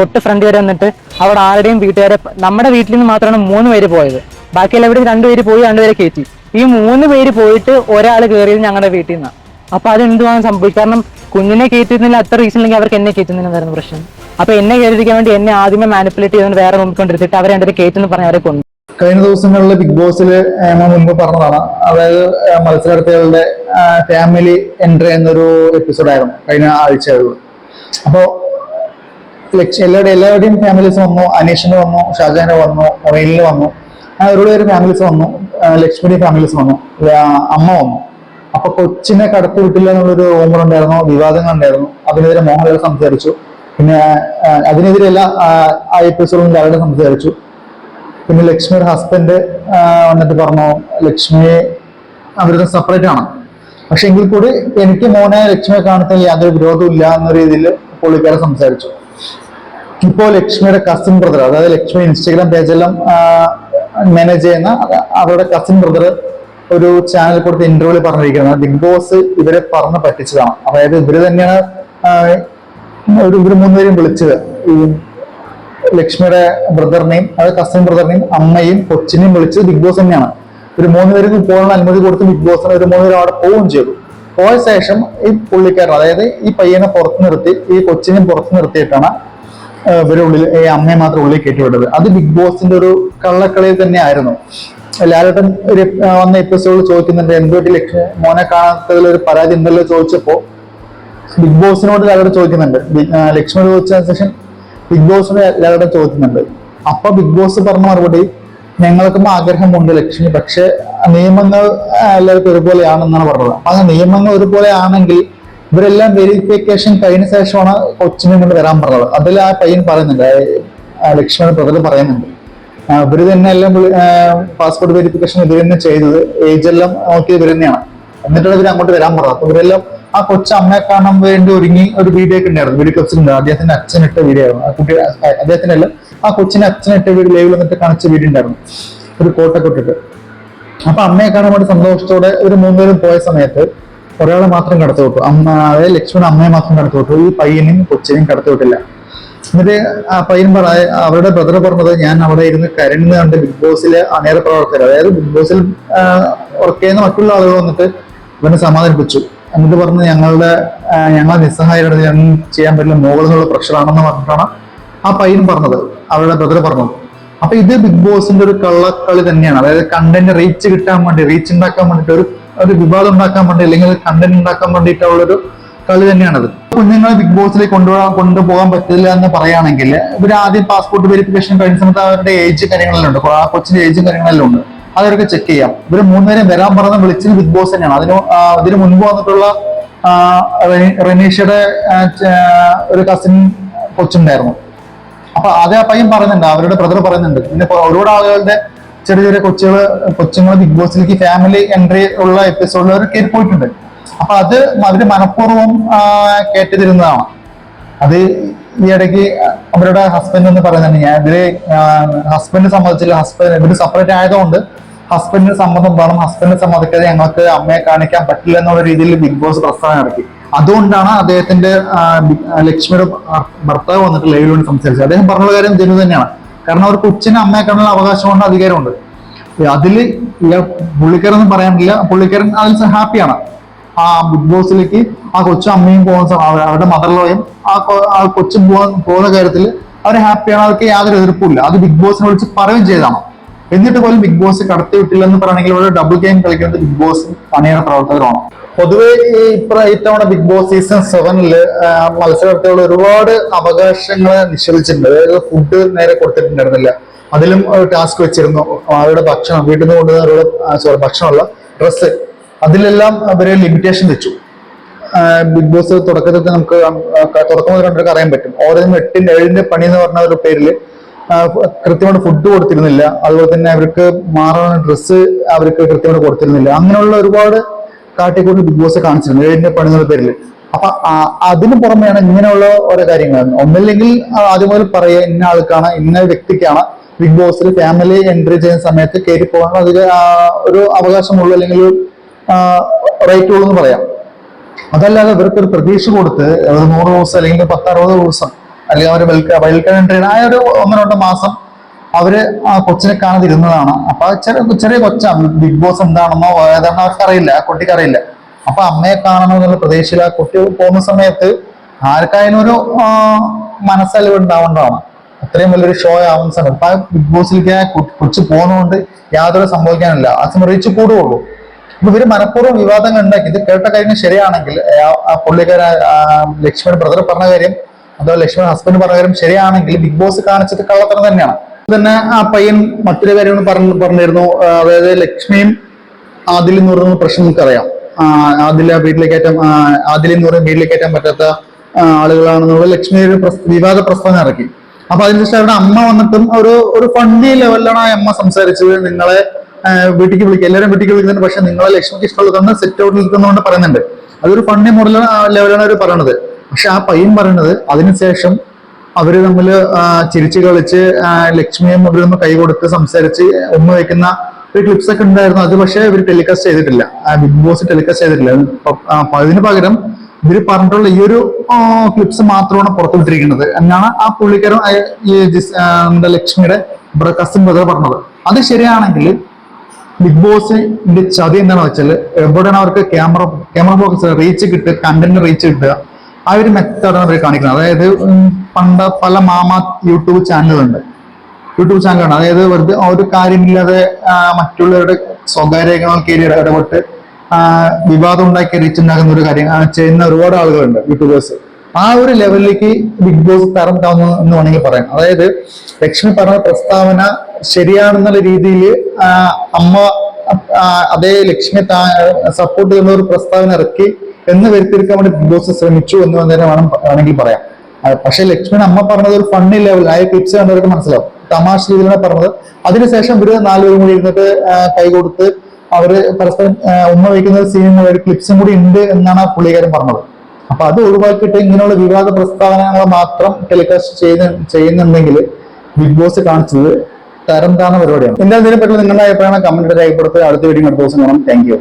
തൊട്ട് ഫ്രണ്ട് വരെ വന്നിട്ട് അവിടെ ആരുടെയും വീട്ടുകാരെ നമ്മുടെ വീട്ടിൽ നിന്ന് മാത്രമാണ് മൂന്ന് പേര് പോയത്. ബാക്കിയെല്ലാം ഇവിടെ രണ്ടുപേര് പോയി രണ്ടുപേരെ കയറ്റി. ഈ മൂന്ന് പേര് പോയിട്ട് ഒരാൾ കയറിയത് ഞങ്ങളുടെ വീട്ടിൽ നിന്നാണ് അപ്പൊ അത് എന്തുവാണ് സംഭവിക്കുക കാരണം കുഞ്ഞിനെ കയറ്റുന്നില്ല അത്ര റീസൺ ഇല്ലെങ്കിൽ അവർക്ക് എന്നെ കയറ്റുന്നതിന് പ്രശ്നം. അപ്പൊ എന്നെ കയറിയിരിക്കാൻ വേണ്ടി എന്നെ ആദ്യമേ മാനിപ്പുലേറ്റ് ചെയ്തുകൊണ്ട് വേറെ റൂമിൽ കൊണ്ടിരുത്തിട്ട് അവരെ രണ്ടുപേരെ കയറ്റുന്നു പറഞ്ഞ് അവരെ കൊണ്ടു കഴിഞ്ഞ ദിവസങ്ങളിൽ ബിഗ് ബോസിൽ മുമ്പ് പറഞ്ഞതാണ്. അതായത് മത്സരാർത്ഥികളുടെ ഫാമിലി എൻട്രി എന്നൊരു എപ്പിസോഡായിരുന്നു കഴിഞ്ഞ ആഴ്ചകളിൽ അപ്പോൾ ലക്ഷ്യ എല്ലാവരുടെയും ഫാമിലീസ് വന്നു അനീഷിന് വന്നു ഷാജാന് വന്നു റെയിലിന് വന്നു. അവരുടെ ഒരു ഫാമിലീസ് വന്നു. ലക്ഷ്മിയുടെ ഫാമിലീസ് വന്നു. അമ്മ വന്നു. അപ്പൊ കൊച്ചിനെ കടത്തി വിട്ടില്ല എന്നുള്ളൊരു ഓമർ ഉണ്ടായിരുന്നു വിവാദങ്ങൾ ഉണ്ടായിരുന്നു അതിനെതിരെ മോഹൻലാൽ സംസാരിച്ചു. പിന്നെ അതിനെതിരെ എല്ലാ എപ്പിസോഡിലും ലാലുടെ സംസാരിച്ചു. പിന്നെ ലക്ഷ്മിയുടെ ഹസ്ബൻഡ് വന്നിട്ട് പറഞ്ഞു ലക്ഷ്മിയെ അവരുടെ സെപ്പറേറ്റ് ആണ്. പക്ഷെ എങ്കിൽ കൂടി എനിക്ക് മോനെ ലക്ഷ്മിയെ കാണുന്നതിൽ യാതൊരു വിരോധവും ഇല്ല എന്ന രീതിയിൽ പുള്ളിക്കാരെ സംസാരിച്ചു. ഇപ്പോൾ ലക്ഷ്മിയുടെ കസിൻ ബ്രദർ അതായത് ലക്ഷ്മി ഇൻസ്റ്റഗ്രാം പേജെല്ലാം മാനേജ് ചെയ്യുന്ന അവരുടെ കസിൻ ബ്രദർ ഒരു ചാനൽ കൊടുത്ത ഇന്റർവ്യൂവിൽ പറഞ്ഞിരിക്കുന്നത് ബിഗ് ബോസ് ഇവരെ പറഞ്ഞ് പറ്റിച്ചതാണ്. അതായത് ഇവർ തന്നെയാണ് ഒരു ഇവർ മൂന്നുപേരും വിളിച്ചത്. ഈ ലക്ഷ്മിയുടെ ബ്രദറിനെയും അതായത് കസിൻ ബ്രദറിനെയും അമ്മയും കൊച്ചിനെയും വിളിച്ചത് ബിഗ് ബോസ് തന്നെയാണ്. ഒരു മൂന്ന് പേർക്ക് പോകാനുള്ള അനുമതി കൊടുത്ത് ബിഗ് ബോസിന് ഒരു മൂന്ന് പേര് അവിടെ പോവുകയും ചെയ്തു. പോയ ശേഷം ഈ പുള്ളിക്കാരൻ അതായത് ഈ പയ്യനെ പുറത്ത് നിർത്തി ഈ കൊച്ചിനെ പുറത്ത് നിർത്തിയിട്ടാണ് ആ, ഇവരെ ഉള്ളിൽ ഈ അമ്മയെ മാത്രം ഉള്ളിൽ കയറ്റിവിട്ടത് അത് ബിഗ് ബോസിന്റെ ഒരു കള്ളക്കളി തന്നെ ആയിരുന്നു ലാലേട്ടൻ ഒരു വന്ന എപ്പിസോഡിൽ ചോദിക്കുന്നുണ്ട് എന്തുകൊണ്ട് ലക്ഷ്മി? മോനെ കാണാത്തതിൽ ഒരു പരാതി ഉണ്ടല്ലോ? ചോദിച്ചപ്പോ ബിഗ് ബോസിനോട് ലാലേട്ടൻ ചോദിക്കുന്നുണ്ട്. ലക്ഷ്മി ചോദിച്ച ശേഷം ബിഗ് ബോസിനോട് ലാലേട്ടൻ ചോദിക്കുന്നുണ്ട്. അപ്പൊ ബിഗ് ബോസ് പറഞ്ഞ മറുപടി ഞങ്ങൾക്കും ആഗ്രഹമുണ്ട് ലക്ഷ്മി പക്ഷെ നിയമങ്ങൾ എല്ലാവർക്കും ഒരുപോലെയാണെന്നാണ് പറഞ്ഞത്. അപ്പൊ നിയമങ്ങൾ ഒരുപോലെ ആണെങ്കിൽ ഇവരെല്ലാം വെരിഫിക്കേഷൻ കഴിഞ്ഞ ശേഷമാണ് കൊച്ചിനെ കൊണ്ട് വരാൻ പറഞ്ഞത്. അതിൽ ആ പയ്യൻ പറയുന്നുണ്ട് ലക്ഷ്മിയുടെ ബ്രദർ പറയുന്നുണ്ട്. ആ, ഇവർ തന്നെ എല്ലാം പാസ്പോർട്ട് വെരിഫിക്കേഷൻ ഇവർ തന്നെ ചെയ്തത് ഏജ് എല്ലാം നോക്കി ഇവർ തന്നെയാണ്. എന്നിട്ടാണ് ഇവർ അങ്ങോട്ട് വരാൻ പറഞ്ഞത്. അപ്പൊ ഇവരെല്ലാം ആ കൊച്ചു അമ്മയെ കാണാൻ വേണ്ടി ഒരുങ്ങി ഒരു വീഡിയോ ഒക്കെ ഉണ്ടായിരുന്നു. വീഡിയോ ക്ലിപ്സ് ഉണ്ട്. അദ്ദേഹത്തിന്റെ അച്ഛൻ ഇട്ട വീഡിയോ ആയിരുന്നു ആ കുട്ടി അദ്ദേഹത്തിന്റെ അല്ല ആ കൊച്ചിനെ അച്ഛൻ ഇട്ട വീഡിയോ ലൈവിൽ വന്നിട്ട് കാണിച്ച വീഡിയോ ഉണ്ടായിരുന്നു. ഒരു കോട്ടൊക്കെ ഇട്ടിട്ട്. അപ്പൊ അമ്മയെ കാണാൻ വേണ്ടി സന്തോഷത്തോടെ ഒരു മൂന്നുപേരും പോയ സമയത്ത് ഒരാളെ മാത്രം കടത്തി വിട്ടു. അമ്മ അതായത് ലക്ഷ്മണ അമ്മയെ മാത്രം കടത്തി വിട്ടു. ഈ പയ്യനെയും കൊച്ചിനെയും കടത്തി വിട്ടില്ല. എന്നിട്ട് ആ പയ്യൻ പറയ അവരുടെ ബ്രദർ പറഞ്ഞത് ഞാൻ അവിടെ ഇരുന്ന് കരണ് കണ്ട് ബിഗ് ബോസിലെ അനേക പ്രവർത്തകർ. അതായത് ബിഗ് ബോസിൽ വർക്ക് ചെയ്യുന്ന മറ്റുള്ള ആളുകൾ വന്നിട്ട് ഇവനെ സമാധാനിപ്പിച്ചു. എന്നിട്ട് പറഞ്ഞ് ഞങ്ങളുടെ ഞങ്ങളെ നിസ്സഹായരുടെ ചെയ്യാൻ പറ്റില്ല മുകളിൽ നിന്നുള്ള പ്രഷറാണെന്ന് പറഞ്ഞിട്ടാണ് ആ പയ്യൻ പറഞ്ഞത്. അവരുടെ ബ്രദർ പറഞ്ഞത് അപ്പൊ ഇത് ബിഗ് ബോസിന്റെ ഒരു കള്ളക്കളി തന്നെയാണ്. അതായത് കണ്ടന്റ് റീച്ച് കിട്ടാൻ വേണ്ടി റീച്ച് ഉണ്ടാക്കാൻ വേണ്ടിട്ട് ഒരു ഒരു വിവാദം ഉണ്ടാക്കാൻ വേണ്ടി അല്ലെങ്കിൽ കണ്ടന്റ് ഉണ്ടാക്കാൻ വേണ്ടിയിട്ടുള്ളൊരു കളി തന്നെയാണത്. കുഞ്ഞുങ്ങളെ ബിഗ് ബോസിലേക്ക് കൊണ്ടുപോകാൻ കൊണ്ടുപോകാൻ പറ്റില്ല എന്ന് പറയുകയാണെങ്കിൽ ഇവർ ആദ്യം പാസ്പോർട്ട് വെരിഫിക്കേഷൻ കഴിഞ്ഞ സമയത്ത് അവരുടെ ഏജ് കാര്യങ്ങളിലുണ്ട് ആ കൊച്ചിന്റെ ഏജ് കാര്യങ്ങളെല്ലാം ഉണ്ട്. അതൊക്കെ ചെക്ക് ചെയ്യാം. ഇവർ മൂന്നുപേരും വരാൻ പറഞ്ഞ വിളിച്ചത് ബിഗ് ബോസ് തന്നെയാണ്. അതിന് അതിന് മുൻപ് വന്നിട്ടുള്ള റെനീഷയുടെ ഒരു കസിൻ കൊച്ചുണ്ടായിരുന്നു. അപ്പൊ അതേ പയ്യൻ പറയുന്നുണ്ട് അവരുടെ ബ്രദർ പറയുന്നുണ്ട്. പിന്നെ ഒരുപാട് ആളുകളുടെ ചെറിയ ചെറിയ കൊച്ചുകൾ കൊച്ചുങ്ങൾ ബിഗ് ബോസിലേക്ക് ഫാമിലി എൻട്രി ഉള്ള എപ്പിസോഡിൽ കയറി പോയിട്ടുണ്ട്. അപ്പൊ അത് അവർ മനഃപൂർവം ആ, കേട്ടിരുന്നതാണ്. അത് ഈ ഇടയ്ക്ക് അവരുടെ ഹസ്ബൻഡ് എന്ന് പറയുന്നുണ്ട് ഞാൻ ഇതിൽ ഹസ്ബൻഡ് സമ്മതിച്ചില്ല ഹസ്ബൻഡ് ഇവർ സെപ്പറേറ്റ് ആയതുകൊണ്ട് ഹസ്ബൻഡിന് സമ്മതം വേണം. ഹസ്ബൻഡിന് സമ്മതിക്കാതെ ഞങ്ങൾക്ക് അമ്മയെ കാണിക്കാൻ പറ്റില്ല എന്നുള്ള രീതിയിൽ ബിഗ് ബോസ് പ്രസ്താവന നടത്തി അതുകൊണ്ടാണ് അദ്ദേഹത്തിന്റെ ലക്ഷ്മിയുടെ ഭർത്താവ് വന്നിട്ട് ലൈവിലൂടെ സംസാരിച്ചത്. അദ്ദേഹം പറഞ്ഞ കാര്യം ഇതിന് തന്നെയാണ്. കാരണം അവർക്ക് കൊച്ചിനെ അമ്മയെ കാണാനുള്ള അവകാശമുണ്ട് അധികാരമുണ്ട് അതിൽ പുള്ളിക്കാരൻ ഒന്നും പറയാനില്ല പുള്ളിക്കാരൻ അതിൽ ഹാപ്പിയാണ്. ആ ബിഗ് ബോസിലേക്ക് ആ കൊച്ചും അമ്മയും പോകുന്ന അവരുടെ മദർലോയും ആ ആ കൊച്ചും പോകുന്ന കാര്യത്തിൽ അവർ ഹാപ്പിയാണ്. അവർക്ക് യാതൊരു എതിർപ്പുമില്ല. അത് ബിഗ് ബോസിനെ വിളിച്ച് പറയുകയും ചെയ്തതാണ്. എന്നിട്ട് പോലും ബിഗ് ബോസ് കടത്തി വിട്ടില്ല എന്ന് പറയുകയാണെങ്കിൽ ഇവിടെ ഡബിൾ ഗെയിം കളിക്കുന്നത് ബിഗ് ബോസ് പണിയുടെ പ്രവർത്തകരാണ്. പൊതുവെ ഈ ഇത്തവണ ബിഗ് ബോസ് സീസൺ സെവനിൽ മത്സരാർത്ഥികൾ ഒരുപാട് അവകാശങ്ങൾ നിഷേധിച്ചിട്ടുണ്ട്. അതായത് ഫുഡ് നേരെ കൊടുത്തിട്ടുണ്ടായിരുന്നില്ല. അതിലും ടാസ്ക് വെച്ചിരുന്നു. അവരുടെ ഭക്ഷണം വീട്ടിൽ നിന്ന് കൊണ്ടുവന്ന സോറി ഭക്ഷണമല്ല ഡ്രസ്സ് അതിലെല്ലാം അവർ ലിമിറ്റേഷൻ വെച്ചു. ബിഗ് ബോസ് തുടക്കത്തിൽ നമുക്ക് തുടക്കം മുതൽ കണ്ടൊക്കെ അറിയാൻ പറ്റും. ഓരോന്നും എട്ടിന്റെ ഏഴിന്റെ പണി എന്ന് പറഞ്ഞ ഒരു ഫ- കൃത്യമായിട്ട് ഫുഡ് കൊടുത്തിരുന്നില്ല. അതുപോലെ തന്നെ അവർക്ക് മാറാൻ ഡ്രസ്സ് അവർക്ക് കൃത്യമായിട്ട് കൊടുത്തിരുന്നില്ല. അങ്ങനെയുള്ള ഒരുപാട് കാട്ടിക്കൂട്ടി ബിഗ് ബോസ് കാണിച്ചിരുന്നു. ഏഴിന്റെ പണികളുടെ പേരിൽ അപ്പൊ അതിന് പുറമെയാണ് ഇങ്ങനെയുള്ള ഓരോ കാര്യങ്ങൾ ഒന്നില്ലെങ്കിൽ ആദ്യം മുതൽ പറയുക ഇന്ന ആൾക്കാണ് ഇന്ന വ്യക്തിക്കാണ് ബിഗ് ബോസിൽ ഫാമിലി എൻട്രി ചെയ്യുന്ന സമയത്ത് കയറി പോകാൻ അതിൽ ഒരു അവകാശമുള്ളൂ അല്ലെങ്കിൽ റൈറ്റ് ഉള്ളൂ എന്ന് പറയാം. അതല്ലാതെ ഇവർക്ക് ഒരു പ്രതീക്ഷ കൊടുത്ത് നൂറ് ദിവസം അല്ലെങ്കിൽ പത്തറുപത് ദിവസം അല്ലെങ്കിൽ അവർ വൈൽഡ് ട്രെയിൻ ആ ഒരു ഒന്ന് രണ്ട് മാസം അവർ ആ കൊച്ചിനെ കാണാതിരുന്നതാണ്. അപ്പൊ ചെറിയ ചെറിയ കൊച്ചാണ് ബിഗ് ബോസ് എന്താണെന്നോ ഏതാണെന്നോ അവർക്ക് അറിയില്ല ആ കുട്ടിക്ക് അറിയില്ല. അപ്പൊ അമ്മയെ കാണണം എന്നുള്ള പ്രതീക്ഷയിൽ ആ കുട്ടി പോകുന്ന സമയത്ത് ആർക്കായാലും ഒരു മനസ്സലിവ് ഉണ്ടാവേണ്ടതാണ് അത്രയും വലിയൊരു ഷോ ആവുന്ന സമയത്ത്. അപ്പൊ ബിഗ് ബോസിലേക്ക് കൊച്ചു പോകുന്നതുകൊണ്ട് യാതൊരു സംഭവിക്കാനില്ല. ആ സമയം റീച്ച് കൂടുകയുള്ളൂ ഇവർ മനഃപൂർവം വിവാദങ്ങൾ ഉണ്ടാക്കി. ഇത് കേട്ട കാര്യം ശരിയാണെങ്കിൽ ആ- പുള്ളിക്കാരൻ പുള്ളിക്കാര ലക്ഷ്മൺ ബ്രദർ പറഞ്ഞ കാര്യം അതോ ലക്ഷ്മൺ ഹസ്ബൻഡ് കാര്യം ശരിയാണെങ്കിൽ ബിഗ് ബോസ് കാണിച്ചത് കള്ളത്തരം തന്നെയാണ്. തന്നെ ആ പയ്യൻ മറ്റൊരു കാര്യം പറഞ്ഞു പറഞ്ഞിരുന്നു. അതായത് ലക്ഷ്മിയും ആദിൽ എന്ന് പറയുന്ന പ്രശ്നം നമുക്കറിയാം ആദില വീട്ടിലേക്ക് ആ, ആദിൽ എന്ന് പറയുന്ന വീട്ടിലേക്ക് കയറ്റാൻ പറ്റാത്ത ആളുകളാണെന്നുള്ള ലക്ഷ്മി ഒരു വിവാദ പ്രസ്താവന ഇറക്കി. അപ്പൊ അതിനുശേഷം അവരുടെ അമ്മ വന്നിട്ടും ഒരു ഒരു ഫണ്ടി ലെവലിലാണ് ആ അമ്മ സംസാരിച്ചത്. നിങ്ങളെ വീട്ടിലേക്ക് വിളിക്കുക എല്ലാവരും വീട്ടിലേക്ക് വിളിക്കുന്നുണ്ട്. പക്ഷെ നിങ്ങളെ ലക്ഷ്മിക്ക് ഇഷ്ടമുള്ളതെന്ന് സെറ്റ് ഔട്ടിൽ നിൽക്കുന്നതുകൊണ്ട് പറയുന്നുണ്ട്. അതൊരു ഫണ്ടി മോഡൽ ലെവലാണ് അവർ പറയണത്. പക്ഷെ ആ പയ്യൻ പറയണത് അതിനുശേഷം അവർ തമ്മിൽ ചിരിച്ചു കളിച്ച് ലക്ഷ്മിയും അവർ തമ്മിൽ കൈ കൊടുത്ത് സംസാരിച്ച് ഉമ്മ വയ്ക്കുന്ന ഒരു ക്ലിപ്സ് ഒക്കെ ഉണ്ടായിരുന്നു. അത് പക്ഷേ ഇവർ ടെലികാസ്റ്റ് ചെയ്തിട്ടില്ല. ബിഗ് ബോസ് ടെലികാസ്റ്റ് ചെയ്തിട്ടില്ല. അതിന് പകരം ഇവർ പറഞ്ഞിട്ടുള്ള ഈ ഒരു ക്ലിപ്സ് മാത്രമാണ് പുറത്തുവിട്ടിരിക്കുന്നത്. എന്നാണ് ആ പുള്ളിക്കാരൻ ഈ ലക്ഷ്മിയുടെ കസിൻ ബ്രദർ പറഞ്ഞത്. അത് ശരിയാണെങ്കിൽ ബിഗ് ബോസിന്റെ ചതി എന്താണെന്ന് വെച്ചാൽ എവിടെയാണ് അവർക്ക് ക്യാമറ ക്യാമറ ബോക്സ് റീച്ച് കിട്ടുക കണ്ടന്റ് റീച്ച് കിട്ടുക ആ ഒരു മെത്തേഡാണ് അവർ കാണിക്കുന്നത്. അതായത് പണ്ട പല മാമ യൂട്യൂബ് ചാനലുകളുണ്ട്. യൂട്യൂബ് ചാനലാണ് അതായത് വെറുതെ ഒരു കാര്യമില്ലാതെ മറ്റുള്ളവരുടെ സ്വകാര്യങ്ങൾ കയറി ഇടപെട്ട് വിവാദം ഉണ്ടാക്കി റീച്ച് ഉണ്ടാക്കുന്ന ഒരു കാര്യം ചെയ്യുന്ന ഒരുപാട് ആളുകളുണ്ട് യൂട്യൂബേഴ്സ്. ആ ഒരു ലെവലിലേക്ക് ബിഗ് ബോസ് തരം താന്നു എന്ന് വേണമെങ്കിൽ പറയാം. അതായത് ലക്ഷ്മി പറഞ്ഞ പ്രസ്താവന ശരിയാണെന്നുള്ള രീതിയിൽ അമ്മ അതേ ലക്ഷ്മി സപ്പോർട്ട് ചെയ്യുന്ന ഒരു പ്രസ്താവന ഇറക്കി എന്ന് വരുത്തിയെടുക്കാൻ വേണ്ടി ബിഗ് ബോസ് ശ്രമിച്ചു എന്ന് തന്നെ വേണം വേണമെങ്കിൽ പറയാം. പക്ഷെ ലക്ഷ്മൺ അമ്മ പറഞ്ഞത് ഒരു ഫണ്ണി ലെവൽ ആ ടിപ്സ് കണ്ടവർക്ക് മനസ്സിലാവും. തമാശ രീതിയിലാണ് പറഞ്ഞത്. അതിനുശേഷം ഇവർ നാലുപേരും കൂടി ഇരുന്നിട്ട് കൈ കൊടുത്ത് അവർ പരസ്പരം ഉമ്മ വയ്ക്കുന്ന സീനും ഒരു ക്ലിപ്സും കൂടി ഉണ്ട് എന്നാണ് പുള്ളിക്കാരൻ പറഞ്ഞത്. അപ്പൊ അത് ഒഴിവാക്കിയിട്ട് ഇങ്ങനെയുള്ള വിവാദ പ്രസ്താവനകൾ മാത്രം ടെലികാസ്റ്റ് ചെയ്യുന്ന ചെയ്യുന്നുണ്ടെങ്കിൽ ബിഗ് ബോസ് കാണിച്ചത് തരം താന്ന പരിപാടിയാണ്. എന്തായാലും ഇതിനെപ്പറ്റി നിങ്ങളുടെ അഭിപ്രായം കമന്റ് രേഖപ്പെടുത്തുക. അടുത്ത വീഡിയോ അടുത്ത ദിവസം കാണാം. താങ്ക്